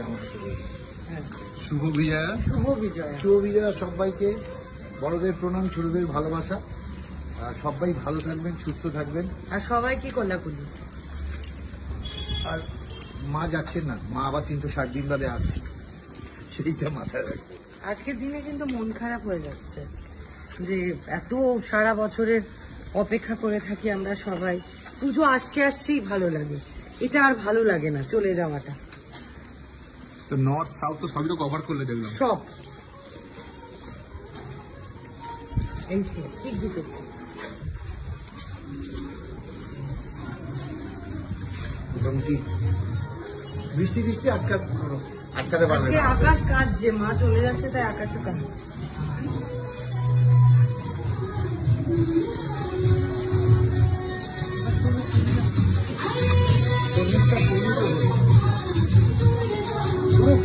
আজকে আমার সাথে রয়েছে হ্যাঁ, শুভ বিজয়া। শুভ বিজয়। শুভ বিজয়া সবাইকে। বড়দের প্রণাম ছোটদের ভালোবাসা। আর সবাই ভালো থাকবেন সুস্থ থাকবেন। আর সবাই কি কোলাকুলি আর মা যাচ্ছেন না। মা আবার তিনশো ষাট দিন বাদে আসছে। সেইটা মাথায় রাখবে আজকের দিনে কিন্তু মন খারাপ হয়ে যাচ্ছে। যে এত সারা বছরের অপেক্ষা করে থাকি আমরা সবাই। পুজো আসছে আসছেই ভালো লাগে। এটা আর ভালো লাগে না চলে যাওয়াটা। তো নর্থ সাউথ তো সবই তো কভার করলে দেখলাম। সব। এই তো ঠিক ঢুকেছে মোটামুটি বৃষ্টি বৃষ্টি আটকা আটকাতে পারবে আকাশ কাঁদছে মা চলে যাচ্ছে তাই আকাশও কাঁদছে।